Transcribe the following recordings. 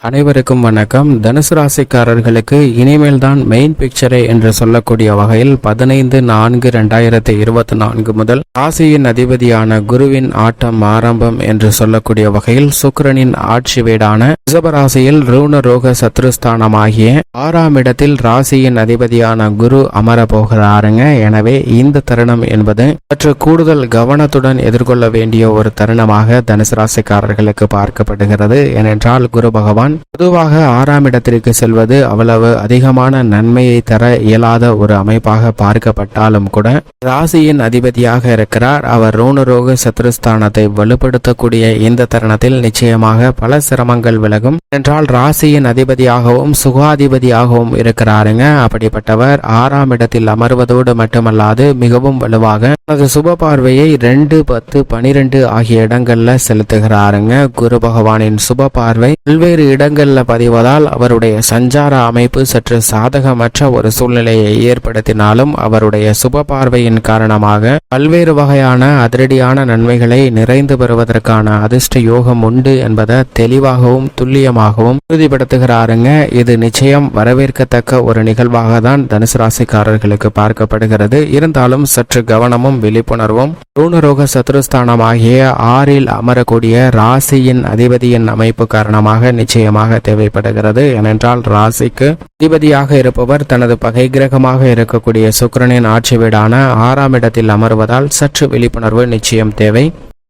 அனைவருக்கும் வணக்கம். தனுசு ராசிக்காரர்களுக்கு இனிமேல் தான் மெயின் பிக்சரே என்று சொல்லக்கூடிய வகையில் பதினைந்து நான்கு ரெண்டாயிரத்தி இருபத்தி நான்கு முதல் ராசியின் அதிபதியான குருவின் ஆட்டம் ஆரம்பம் என்று சொல்லக்கூடிய வகையில் சுக்கரனின் ஆட்சி வீடான ரிஷபராசியில் ரூண ரோக சத்ருஸ்தானமாகிய ஆறாம் இடத்தில் ராசியின் அதிபதியான குரு அமர போகிறாருங்க. எனவே இந்த தருணம் என்பது சற்று கூடுதல் கவனத்துடன் எதிர்கொள்ள வேண்டிய ஒரு தருணமாக தனுசு ராசிக்காரர்களுக்கு பார்க்கப்படுகிறது. ஏனென்றால் குரு பகவான் பொதுவாக ஆறாம் இடத்திற்கு செல்வது அவ்வளவு அதிகமான நன்மையை தர இயலாத ஒரு அமைப்பாக பார்க்கப்பட்டாலும் கூட ராசியின் அதிபதியாக இருக்கிறார். அவர் ரோணரோக சத்ருஸ்தானத்தை வலுப்படுத்தக்கூடிய இந்த தருணத்தில் நிச்சயமாக பல சிரமங்கள் விலகும். என்றால் ராசியின் அதிபதியாகவும் சுகாதிபதியாகவும் இருக்கிறாருங்க. அப்படிப்பட்டவர் ஆறாம் இடத்தில் அமர்வதோடு மட்டுமல்லாது மிகவும் வலுவாக தனது சுப பார்வையை ரெண்டு பத்து பனிரெண்டு ஆகிய இடங்கள்ல செலுத்துகிறாருங்க. குரு பகவானின் சுப பார்வை பல்வேறு இடங்களில் பதிவதால் அவருடைய சஞ்சார அமைப்பு சற்று சாதகமற்ற ஒரு சூழ்நிலையை ஏற்படுத்தினாலும் அவருடைய சுப பார்வையின் காரணமாக பல்வேறு வகையான அதிரடியான நன்மைகளை நிறைந்து பெறுவதற்கான அதிர்ஷ்ட யோகம் உண்டு என்பதை தெளிவாகவும் துல்லியமாகவும் உறுதிப்படுத்துகிறாருங்க. இது நிச்சயம் வரவேற்கத்தக்க ஒரு நிகழ்வாக தான் தனுசு ராசிக்காரர்களுக்கு பார்க்கப்படுகிறது. இருந்தாலும் சற்று கவனமும் விழிப்புணர்வும் ரூணரோக சத்ருஸ்தானமாகிய ஆறில் அமரக்கூடிய ராசியின் அதிபதியின் அமைப்பு காரணமாக நிச்சயமாக தேவைப்படுகிறது. ஏனென்றால் ராசிக்கு அதிபதியாக இருப்பவர் தனது பகை கிரகமாக இருக்கக்கூடிய சுக்கிரனின் ஆட்சி வீடான ஆறாம் இடத்தில் அமர்வதால் சற்று விழிப்புணர்வு நிச்சயம் தேவை.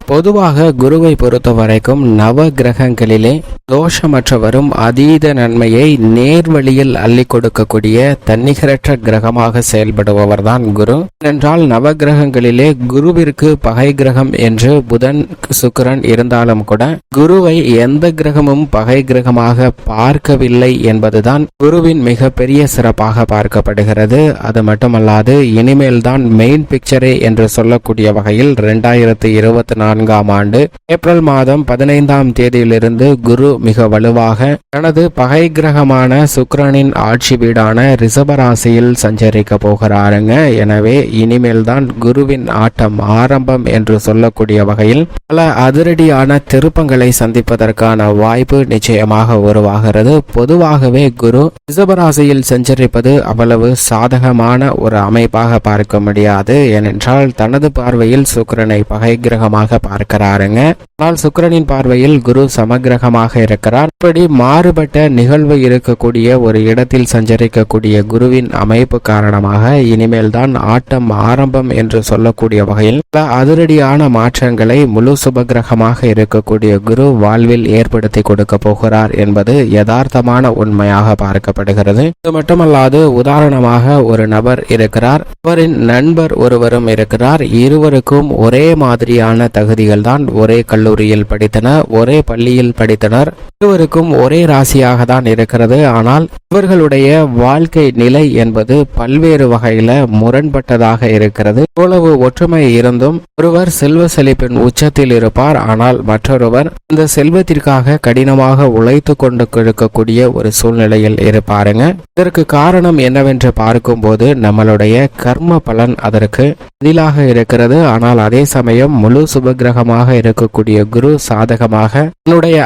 பொதுவாக குருவை பொறுத்த வரைக்கும் நவ கிரகங்களிலே தோஷமற்றவரும் அதீத நன்மையை நேர்வழியில் அள்ளி கொடுக்கக்கூடிய தன்னிகரற்ற கிரகமாக செயல்படுபவர் தான் குரு. என்றால் நவ கிரகங்களிலே குருவிற்கு பகை கிரகம் என்று புதன் சுக்கரன் இருந்தாலும் கூட குருவை எந்த கிரகமும் பகை கிரகமாக பார்க்கவில்லை என்பதுதான் குருவின் மிகப்பெரிய சிறப்பாக பார்க்கப்படுகிறது. அது மட்டுமல்லாது இனிமேல்தான் மெயின் பிக்சரே என்று சொல்லக்கூடிய வகையில் இரண்டாயிரத்தி இருபத்தி நாலு நான்காம் ஆண்டு ஏப்ரல் மாதம் பதினைந்தாம் தேதியிலிருந்து குரு மிக வலுவாக தனது பகை கிரகமான சுக்கிரனின் ஆட்சி வீடான ரிஷபராசியில் சஞ்சரிக்க போகிறாருங்க. எனவே இனிமேல் தான் குருவின் ஆட்டம் ஆரம்பம் என்று சொல்லக்கூடிய வகையில் பல அதிரடியான திருப்பங்களை சந்திப்பதற்கான வாய்ப்பு நிச்சயமாக உருவாகிறது. பொதுவாகவே குரு ரிஷபராசியில் சஞ்சரிப்பது அவ்வளவு சாதகமான ஒரு அமைப்பாக பார்க்க முடியாது. ஏனென்றால் தனது பார்வையில் சுக்கரனை பகை கிரகமாக பார்க்கிறாருங்க. ஆனால் சுக்கிரனின் பார்வையில் குரு சமகிரகமாக இருக்கிறார். இப்படி மாறுபட்ட நிகழ்வு இருக்கக்கூடிய ஒரு இடத்தில் சஞ்சரிக்கக்கூடிய குருவின் அமைப்பு காரணமாக இனிமேல் தான் ஆட்டம் ஆரம்பம் என்று சொல்லக்கூடிய வகையில் அதிரடியான மாற்றங்களை முழு சுபகிரகமாக இருக்கக்கூடிய குரு வாழ்வில் ஏற்படுத்தி கொடுக்க போகிறார் என்பது யதார்த்தமான உண்மையாக பார்க்கப்படுகிறது. இது மட்டுமல்லாது உதாரணமாக ஒரு நபர் இருக்கிறார். அவரின் நண்பர் ஒருவரும் இருக்கிறார். இருவருக்கும் ஒரே மாதிரியான தகுதிகள் தான் ஒரே கல்லூரியில் படித்தனர் ஒரே பள்ளியில் படித்தனர். இருவருக்கும் ஒரே ராசியாக தான் இருக்கிறது. ஆனால் இவர்களுடைய வாழ்க்கை நிலை என்பது பல்வேறு வகையில முரண்பட்டதாக இருக்கிறது. இவ்வளவு ஒற்றுமை இருந்தும் ஒருவர் செல்வ செழிப்பின் உச்சத்தில் இருப்பார். ஆனால் மற்றொருவர் இந்த செல்வத்திற்காக கடினமாக உழைத்து கொண்டு இருக்கக்கூடிய ஒரு சூழ்நிலையில் இருப்பாருங்க. இதற்கு காரணம் என்னவென்று பார்க்கும்போது நம்மளுடைய கர்ம பலன் அதற்கு பதிலாக இருக்கிறது. ஆனால் அதே சமயம் முழு சுபகிரகமாக இருக்கக்கூடிய குரு சாதகமாக தன்னுடைய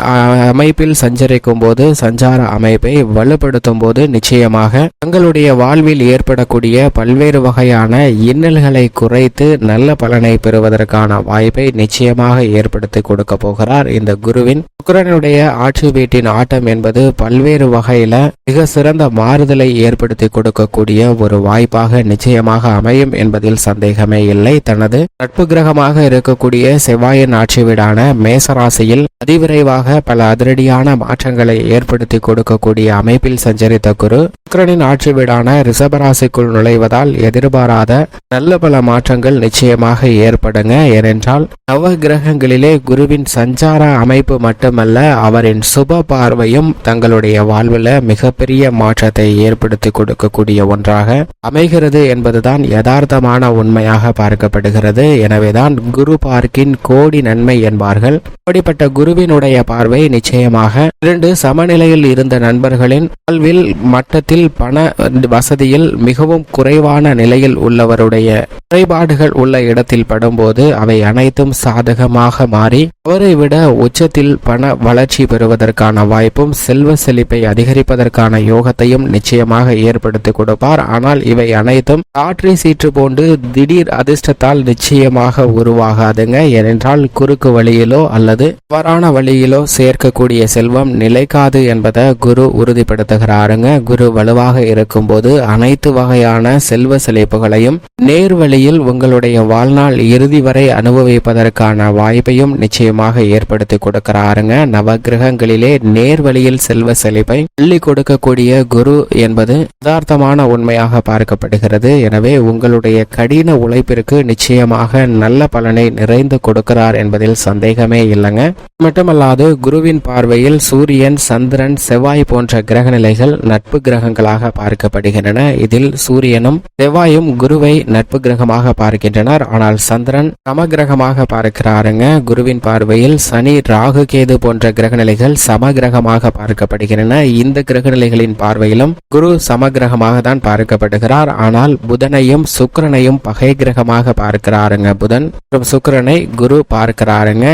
அமைப்பில் சஞ்சரிக்கும் போது சஞ்சார அமைப்பை வலுப்படுத்தும் போது நிச்சயமாக தங்களுடைய வாழ்வில் ஏற்படக்கூடிய பல்வேறு வகையான இன்னல்களை குறைத்து நல்ல பலனை பெறுவதற்கான வாய்ப்பை நிச்சயமாக ஏற்படுத்தி கொடுக்க போகிறார் இந்த குருவின். சுக்கரனுடைய ஆட்சி வீட்டின் ஆட்டம் என்பது பல்வேறு வகையில மிக சிறந்த மாறுதலை ஏற்படுத்தி கொடுக்கக்கூடிய ஒரு வாய்ப்பாக நிச்சயமாக அமையும் என்பதில் சந்தேகமே இல்லை. தனது நட்பு கிரகமாக இருக்கக்கூடிய செவ்வாயின் ஆட்சி வீடான மேசராசியில் அதிவிரைவாக பல அதிரடியான மாற்றங்களை ஏற்படுத்தி கொடுக்கக்கூடிய அமைப்பில் சஞ்சரித்த குரு சுக்கரனின் ஆட்சி வீடான ரிஷபராசிக்குள் நுழைவதால் எதிர்பாராத நல்ல பல மாற்றங்கள் நிச்சயமாக ஏற்படுங்க. ஏனென்றால் நவ கிரகங்களிலே குருவின் சஞ்சார அமைப்பு மட்டுமல்ல அவரின் சுப பார்வையும் தங்களுடைய வாழ்வில் மிகப்பெரிய மாற்றத்தை ஏற்படுத்தி கொடுக்கக்கூடிய ஒன்றாக அமைகிறது என்பதுதான் யதார்த்தமான உண்மையாக பார்க்கப்படுகிறது. எனவேதான் குரு பார்க்கின் கோடி நன்மை என்பார்கள். அப்படிப்பட்ட குரு குருவினுடைய பார்வை நிச்சயமாக இரண்டு சமநிலையில் இருந்த நண்பர்களின் வாழ்வில் மட்டத்தில் பண வசதியில் மிகவும் குறைவான நிலையில் உள்ளவருடைய குறைபாடுகள் உள்ள இடத்தில் படும்போது அவை அனைத்தும் சாதகமாக மாறி அவரை விட உச்சத்தில் பண வளர்ச்சி பெறுவதற்கான வாய்ப்பும் செல்வ செழிப்பை அதிகரிப்பதற்கான யோகத்தையும் நிச்சயமாக ஏற்படுத்தி கொடுப்பார். ஆனால் இவை அனைத்தும் காற்றை சீற்று போன்று திடீர் அதிர்ஷ்டத்தால் நிச்சயமாக உருவாகாதுங்க. ஏனென்றால் குறுக்கு வழியிலோ அல்லது தவறான வழியிலோ சேர்க்கக்கூடிய செல்வம் நிலைக்காது என்பதை குரு உறுதிப்படுத்துகிறாருங்க. குரு வலுவாக இருக்கும்போது அனைத்து வகையான செல்வ செழிப்புகளையும் நேர்வழியில் உங்களுடைய வாழ்நாள் இறுதி வரை அனுபவிப்பதற்கான வாய்ப்பையும் நிச்சயம் நிச்சயமாக ஏற்படுத்தி கொடுக்கிறாருங்க. நவகிரகங்களிலே நேர் வழியில் செல்வ செழிப்பை அள்ளி கொடுக்கக்கூடிய குரு என்பது யதார்த்தமான உண்மையாக பார்க்கப்படுகிறது. எனவே உங்களுடைய கடின உழைப்பிற்கு நிச்சயமாக நல்ல பலனை நிறைந்து கொடுக்கிறார் என்பதில் சந்தேகமே இல்லைங்க. மட்டுமல்லாது குருவின் பார்வையில் சூரியன் சந்திரன் செவ்வாய் போன்ற கிரக நிலைகள் நட்பு கிரகங்களாக பார்க்கப்படுகின்றன. இதில் சூரியனும் செவ்வாயும் குருவை நட்பு கிரகமாக பார்க்கின்றனர். ஆனால் சந்திரன் சமகிரகமாக பார்க்கிறாருங்க. குருவின் பார்வையில் சனி ராகு கேது போன்ற கிரக நிலைகள் சமகிரகமாக பார்க்கப்படுகின்றன. இந்த கிரக நிலைகளின் பார்வையிலும் குரு சமகிரகமாக தான் பார்க்கப்படுகிறார். ஆனால் புதனையும் சுக்கிரனையும் பகை கிரகமாக பார்க்கிறாருங்க புதன். மற்றும் சுக்கிரனை குரு பார்க்கிறாருங்க.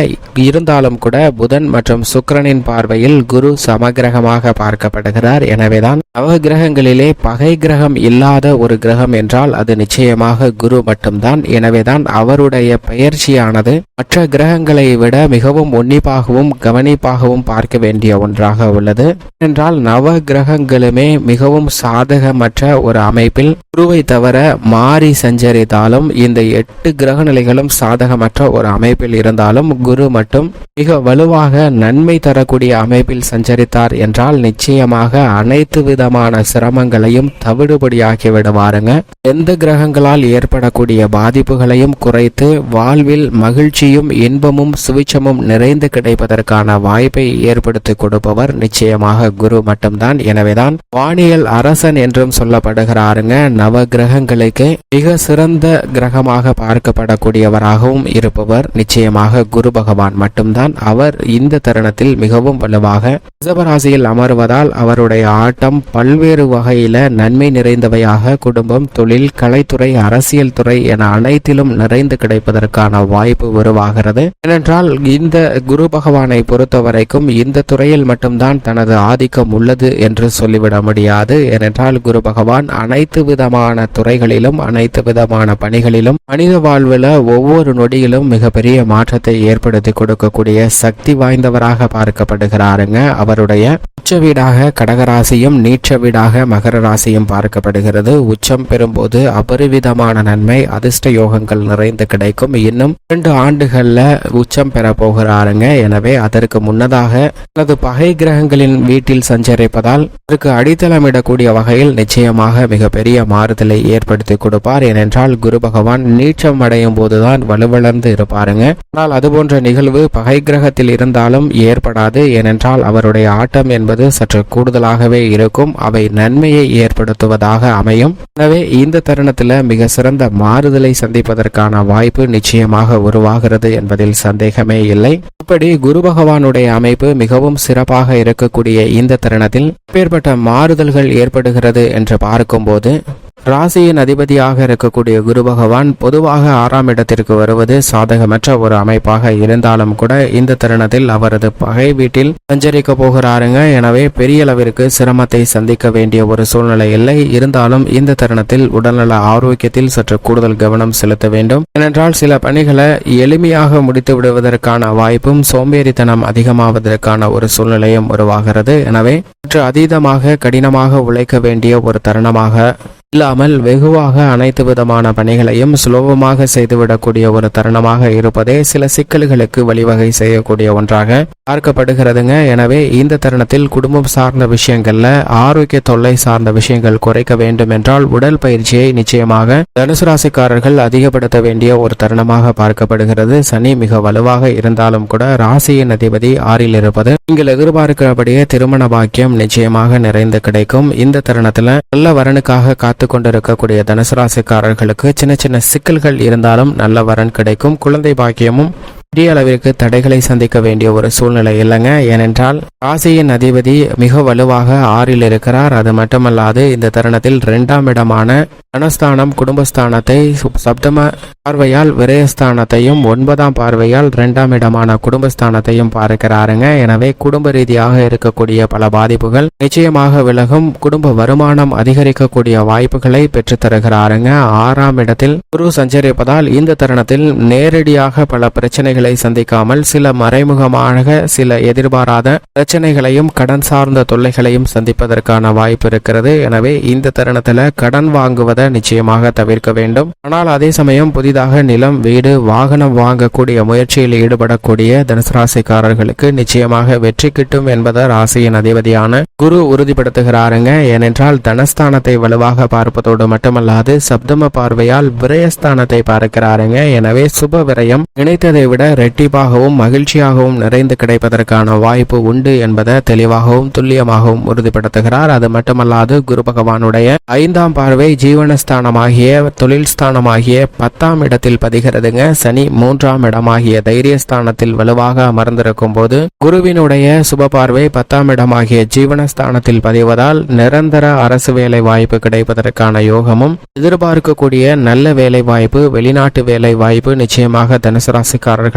இருந்தாலும் கூட புதன் மற்றும் சுக்கிரனின் பார்வையில் குரு சமகிரகமாக பார்க்கப்படுகிறார். எனவேதான் நவ கிரகங்களிலே பகை கிரகம் இல்லாத ஒரு கிரகம் என்றால் அது நிச்சயமாக குரு மட்டும்தான். எனவேதான் அவருடைய பெயர்ச்சியானது மற்ற கிரகங்களை விட மிகவும் உன்னிப்பாகவும் கவனிப்பாகவும் பார்க்க வேண்டிய ஒன்றாக உள்ளது. என்றால் நவ கிரகங்களுமே மிகவும் சாதகமற்ற ஒரு அமைப்பில் குருவை தவிர மாறி சஞ்சரித்தாலும் இந்த எட்டு கிரக நிலைகளும் சாதகமற்ற ஒரு அமைப்பில் இருந்தாலும் குரு மட்டும் மிக வலுவாக நன்மை தரக்கூடிய அமைப்பில் சஞ்சரித்தார் என்றால் நிச்சயமாக அனைத்து விதமான சிரமங்களையும் தவிடுபடியாக்கி விடுவாருங்க. எந்த கிரகங்களால் ஏற்படக்கூடிய பாதிப்புகளையும் குறைத்து வாழ்வில் மகிழ்ச்சியும் இன்பமும் சுவிச்சமும் நிறைந்து கிடைப்பதற்கான வாய்ப்பை ஏற்படுத்தி கொடுப்பவர் நிச்சயமாக குரு மட்டும்தான். எனவேதான் வானியல் அரசன் என்றும் சொல்லப்படுகிறாருங்க. நவ கிரகங்களுக்கு மிக சிறந்த கிரகமாக பார்க்கப்படக்கூடியவராகவும் இருப்பவர் நிச்சயமாக குரு பகவான் மட்டும்தான். அவர் இந்த தருணத்தில் மிகவும் வலுவாக ரிசபராசியில் அமர்வதால் அவருடைய ஆட்டம் பல்வேறு வகையில நன்மை நிறைந்தவையாக குடும்பம் தொழில் கலைத்துறை அரசியல் துறை என அனைத்திலும் நிறைந்து கிடைப்பதற்கான வாய்ப்பு உருவாகிறது. ஏனென்றால் இந்த குரு பகவானை பொறுத்த வரைக்கும் இந்த துறையில் மட்டும்தான் தனது ஆதிக்கம் உள்ளது என்று சொல்லிவிட முடியாது. ஏனென்றால் குரு பகவான் அனைத்து விதமான துறைகளிலும் அனைத்து விதமான பணிகளிலும் மனித வாழ்வில் ஒவ்வொரு நொடியிலும் மிகப்பெரிய மாற்றத்தை ஏற்படுத்தி கொடுக்கக்கூடிய சக்தி வாய்ந்தவராக பார்க்கப்படுகிறாருங்க. அவருடைய உச்ச வீடாக கடகராசியும் நீச்ச வீடாக மகர ராசியும் பார்க்கப்படுகிறது. உச்சம் போது அபரிவிதமான நன்மை அதிர்ஷ்ட யோகங்கள் நிறைந்து கிடைக்கும். இன்னும் இரண்டு ஆண்டுகள்ல உச்சம் பெற போகிறாருங்க. எனவே அதற்கு முன்னதாக தனது பகை கிரகங்களின் வீட்டில் சஞ்சரிப்பதால் அதற்கு அடித்தளமிடக்கூடிய வகையில் நிச்சயமாக மிகப்பெரிய மாறுதலை ஏற்படுத்தி கொடுப்பார். ஏனென்றால் குரு பகவான் நீச்சம் அடையும் போதுதான் வலுவளர்ந்து இருப்பாருங்க. ஆனால் அதுபோன்ற நிகழ்வு பகை கிரகத்தில் இருந்தாலும் ஏற்படாது. ஏனென்றால் அவருடைய ஆட்டம் என்பது சற்று கூடுதலாகவே இருக்கும். அவை நன்மையை ஏற்படுத்துவதாக அமையும். எனவே இந்த தருணத்தில் மிக சிறந்த மாறுதலை சந்திப்பதற்கான வாய்ப்பு நிச்சயமாக உருவாகிறது என்பதில் சந்தேகமே இல்லை. இப்படி குரு பகவானுடைய அமைப்பு மிகவும் சிறப்பாக இருக்கக்கூடிய இந்த தருணத்தில் எப்பேற்பட்ட மாறுதல்கள் ஏற்படுகிறது என்று பார்க்கும்போது ராசியின் அதிபதியாக இருக்கக்கூடிய குரு பகவான் பொதுவாக ஆறாம் இடத்திற்கு வருவது சாதகமற்ற ஒரு அமைப்பாக இருந்தாலும் கூட இந்த தருணத்தில் அவரது பகை வீட்டில் சஞ்சரிக்க போகிறாருங்க. எனவே பெரிய அளவிற்கு சிரமத்தை சந்திக்க வேண்டிய ஒரு சூழ்நிலை இல்லை. இருந்தாலும் இந்த தருணத்தில் உடல்நல ஆரோக்கியத்தில் சற்று கூடுதல் கவனம் செலுத்த வேண்டும். ஏனென்றால் சில பணிகளை எளிமையாக முடித்து விடுவதற்கான வாய்ப்பும் சோம்பேறித்தனம் அதிகமாவதற்கான ஒரு சூழ்நிலையும் உருவாகிறது. எனவே சற்று அதீதமாக கடினமாக உழைக்க வேண்டிய ஒரு தருணமாக இல்லாமல் வெகுவாக அனைத்து விதமான பணிகளையும் சுலபமாக செய்துவிடக்கூடிய ஒரு தருணமாக இருப்பதே சில சிக்கல்களுக்கு வழிவகை செய்யக்கூடிய ஒன்றாக பார்க்கப்படுகிறதுங்க. எனவே இந்த தருணத்தில் குடும்பம் சார்ந்த விஷயங்கள்ல ஆரோக்கிய தொல்லை சார்ந்த விஷயங்கள் குறைக்க வேண்டும் என்றால் உடல் பயிற்சியை நிச்சயமாக தனுசு ராசிக்காரர்கள் அதிகப்படுத்த வேண்டிய ஒரு தருணமாக பார்க்கப்படுகிறது. சனி மிக வலுவாக இருந்தாலும் கூட ராசியின் அதிபதி ஆறில் இருப்பது நீங்கள் எதிர்பார்க்கிறபடியே திருமண பாக்கியம் நிச்சயமாக நிறைந்து கிடைக்கும். இந்த தருணத்துல நல்ல வரனுக்காக காத்து கொண்டிருக்கக்கூடிய தனுசு ராசிக்காரர்களுக்கு சின்ன சின்ன சிக்கல்கள் இருந்தாலும் நல்ல வரன் கிடைக்கும். குழந்தை பாக்கியமும் பெரிய அளவிற்கு தடைகளை சந்திக்க வேண்டிய ஒரு சூழ்நிலை இல்லைங்க. ஏனென்றால் ராசியின் அதிபதி மிக வலுவாக ஆறில் இருக்கிறார். அது மட்டுமல்லாது இந்த தருணத்தில் இரண்டாம் இடமான தனஸ்தானம் குடும்பஸ்தானத்தை சப்தம பார்வையால் விரயஸ்தானத்தையும் ஒன்பதாம் பார்வையால் இரண்டாம் இடமான குடும்பஸ்தானத்தையும் பார்க்கிறாருங்க. எனவே குடும்ப ரீதியாக இருக்கக்கூடிய பல பாதிப்புகள் நிச்சயமாக விலகும். குடும்ப வருமானம் அதிகரிக்கக்கூடிய வாய்ப்புகளை பெற்றுத் தருகிறாருங்க ஆறாம் இடத்தில் குரு சஞ்சரிப்பதால் இந்த தருணத்தில் நேரடியாக பல பிரச்சனைகள் சந்திக்காமல் சில மறைமுகமாக சில எதிர்பாராத பிரச்சனைகளையும் கடன் சார்ந்த தொல்லைகளையும் சந்திப்பதற்கான வாய்ப்பு இருக்கிறது. எனவே இந்த தருணத்தில் கடன் வாங்குவதை நிச்சயமாக தவிர்க்க வேண்டும். ஆனால் அதே சமயம் புதிதாக நிலம் வீடு வாகனம் வாங்கக்கூடிய முயற்சியில் ஈடுபடக்கூடிய தனுசு ராசிக்காரர்களுக்கு நிச்சயமாக வெற்றி கிட்டும் என்பதை ராசியின் அதிபதியான குரு உறுதிப்படுத்துகிறாருங்க. ஏனென்றால் தனஸ்தானத்தை வலுவாக பார்ப்பதோடு மட்டுமல்லாது சப்தம பார்வையால் விரயஸ்தானத்தை பார்க்கிறாருங்க. எனவே சுப விரயம் நினைத்ததை விட ரெட்டிப்பாகவும் மகிழ்ச்சியாகவும் நிறைந்து கிடைப்பதற்கான வாய்ப்பு உண்டு என்பதை தெளிவாகவும் துல்லியமாகவும் உறுதிப்படுத்துகிறார். அது மட்டுமல்லாது குரு பகவானுடைய ஐந்தாம் பார்வை ஜீவனஸ்தானமாகிய தொழில் ஸ்தானமாகிய பத்தாம் இடத்தில் பதிகிறதுங்க. சனி மூன்றாம் இடமாகிய தைரியஸ்தானத்தில் வலுவாக அமர்ந்திருக்கும் போது குருவினுடைய சுப பார்வை பத்தாம் இடமாகிய ஜீவனஸ்தானத்தில் பதிவதால் நிரந்தர அரசு வேலை வாய்ப்பு கிடைப்பதற்கான யோகமும் எதிர்பார்க்கக்கூடிய நல்ல வேலை வாய்ப்பு வெளிநாட்டு வேலை வாய்ப்பு நிச்சயமாக தனுசு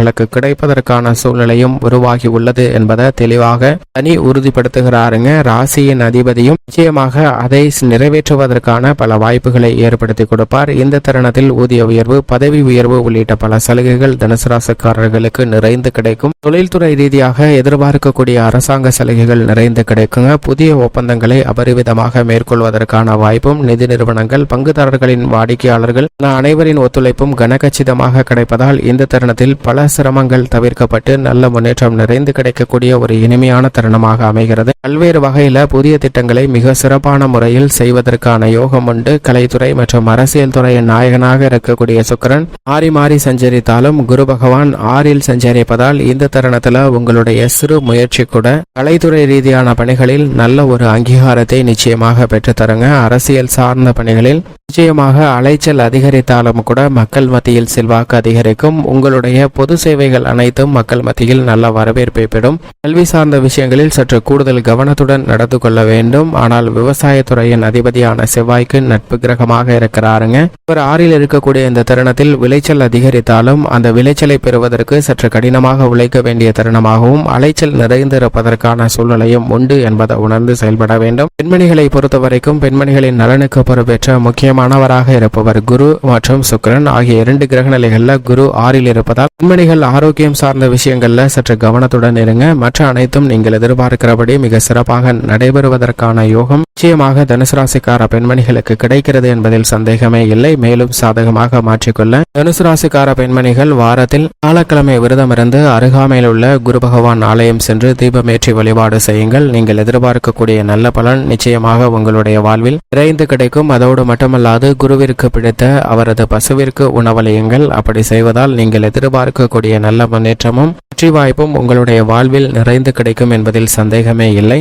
அவர்களுக்கு கிடைப்பதற்கான சூழ்நிலையும் உருவாகி உள்ளது என்பதை தெளிவாக தனி உறுதிப்படுத்துகிறாருங்க. ராசியின் அதிபதியும் நிச்சயமாக அதை நிறைவேற்றுவதற்கான பல வாய்ப்புகளை ஏற்படுத்தி கொடுப்பார். இந்த தருணத்தில் ஊதிய உயர்வு பதவி உயர்வு உள்ளிட்ட பல சலுகைகள் தனுசு ராசிக்காரர்களுக்கு நிறைந்து கிடைக்கும். தொழில்துறை ரீதியாக எதிர்பார்க்கக்கூடிய அரசாங்க சலுகைகள் நிறைந்து கிடைக்குங்க. புதிய ஒப்பந்தங்களை அபரிவிதமாக மேற்கொள்வதற்கான வாய்ப்பும் நிதி நிறுவனங்கள் பங்குதாரர்களின் வாடிக்கையாளர்கள் அனைவரின் ஒத்துழைப்பும் கனகச்சிதமாக கிடைப்பதால் இந்த தருணத்தில் பல சிரமங்கள் தவிர்க்கப்பட்டு நல்ல முன்னேற்றம் நிறைந்து கிடைக்கக்கூடிய ஒரு இனிமையான தருணமாக அமைகிறது. பல்வேறு வகையில புதிய திட்டங்களை மிக சிறப்பான முறையில் செய்வதற்கான யோகம் உண்டு. கலைத்துறை மற்றும் அரசியல் துறையின் நாயகனாக இருக்கக்கூடிய சுக்கிரன் மாறி மாறி சஞ்சரித்தாலும் குரு பகவான் ஆறில் சஞ்சரிப்பதால் இந்த தருணத்துல உங்களுடைய சிறு முயற்சி கூட கலைத்துறை ரீதியான பணிகளில் நல்ல ஒரு அங்கீகாரத்தை நிச்சயமாக பெற்றுத்தருங்க. அரசியல் சார்ந்த பணிகளில் நிச்சயமாக அலைச்சல் அதிகரித்தாலும் கூட மக்கள் மத்தியில் செல்வாக்கு அதிகரிக்கும். உங்களுடைய பொது சேவைகள் அனைத்தும் மக்கள் மத்தியில் நல்ல வரவேற்பை பெறும். கல்வி சார்ந்த விஷயங்களில் சற்று கூடுதல் கவனத்துடன் நடந்து கொள்ள வேண்டும். ஆனால் விவசாயத்துறையின் அதிபதியான செவ்வாய்க்கு நட்பு கிரகமாக இருக்கிறாருங்க. இவர் ஆறில் இருக்கக்கூடிய இந்த தருணத்தில் விளைச்சல் அதிகரித்தாலும் அந்த விளைச்சலை பெறுவதற்கு சற்று கடினமாக உழைக்க வேண்டிய தருணமாகவும் அலைச்சல் நிறைந்திருப்பதற்கான சூழ்நிலையும் உண்டு என்பதை உணர்ந்து செயல்பட வேண்டும். பெண்மணிகளை பொறுத்தவரைக்கும் பெண்மணிகளின் நலனுக்கு பொறுப்பேற்ற முக்கியமானவராக இருப்பவர் குரு மற்றும் சுக்கிரன் ஆகிய இரண்டு கிரக நிலைகள்ல குரு ஆறில் இருப்பதால் பெண்மணிகள் ஆரோக்கியம் சார்ந்த விஷயங்கள்ல சற்று கவனத்துடன் இருங்க. மற்ற அனைத்தும் நீங்கள் எதிர்பார்க்கிறபடி மிக சிறப்பாக நடைபெறுவதற்கான யோகம் நிச்சயமாக தனுசு ராசிக்கார பெண்மணிகளுக்கு கிடைக்கிறது என்பதில் சந்தேகமே இல்லை. மேலும் சாதகமாக மாற்றிக்கொள்ள தனுசு ராசிக்கார பெண்மணிகள் வாரத்தில் வியாழக்கிழமை விரதமிருந்து அருகாமையில் உள்ள குரு பகவான் ஆலயம் சென்று தீபமேற்றி வழிபாடு செய்யுங்கள். நீங்கள் எதிர்பார்க்கக்கூடிய நல்ல பலன் நிச்சயமாக உங்களுடைய வாழ்வில் விரைந்து கிடைக்கும். அதோடு மட்டுமல்ல அல்லாது குருவிற்கு பிடித்த அவரது பசுவிற்கு உணவளியுங்கள் அப்படி செய்வதால் நீங்கள் எதிர்பார்க்கக்கூடிய நல்ல முன்னேற்றமும் வெற்றி வாய்ப்பும் உங்களுடைய வாழ்வில் நிறைந்து கிடைக்கும் என்பதில் சந்தேகமே இல்லை.